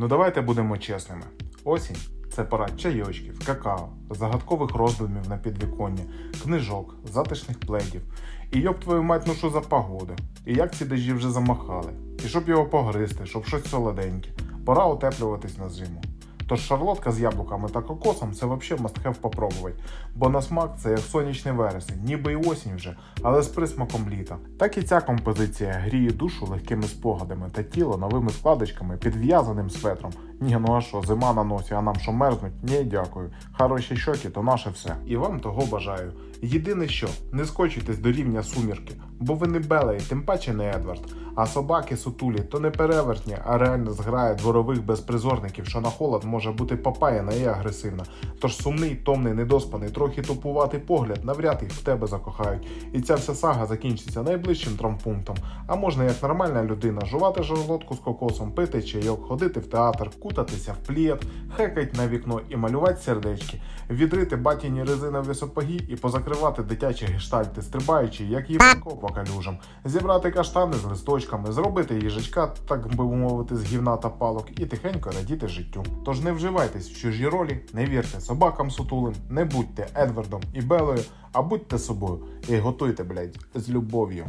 Ну давайте будемо чесними. Осінь це пора чайочків, какао, загадкових роздумів на підвіконні, книжок, затишних пледів. І йоб твою мать, ну що за погода? І як ці дежі вже замахали? І щоб його погризти, щоб щось солоденьке. Пора утеплюватись на зиму. Тож шарлотка з яблуками та кокосом це взагалі мастхев попробувати. Бо на смак це як сонячний вересень, ніби й осінь вже, але з присмаком літа. Так і ця композиція гріє душу легкими спогадами та тіло новими складочками підв'язаним светром. Ні, ну а що, зима на носі, а нам що мерзнуть? Ні, дякую. Хороші щоки, то наше все. І вам того бажаю. Єдине що, не скочуйтесь до рівня сумірки, бо ви не Белла тим паче не Едвард. А собаки сутулі то не перевертні, а реально зграє дворових безпризорників, що на холод може бути попаяна і агресивна. Тож сумний, томний, недоспаний, трохи тупуватий погляд навряд їх в тебе закохають. І ця вся сага закінчиться найближчим травмпунктом. А можна як нормальна людина жувати жолодку з кокосом, пити чайок, ходити в театр, кутатися в плід, хекать на вікно і малювати сердечки, відрити батіні резинові сапоги і позакривати дитячі гештальти, стрибаючи, як їбанко по калюжам, зібрати каштани з листочками, зробити їжачка, так би мовити, з гівна та палок, і тихенько радіти життю. Тож не вживайтесь в чужі ролі, не вірте собакам сутулим, не будьте Едвардом і Белою, а будьте собою і готуйте, блядь, з любов'ю.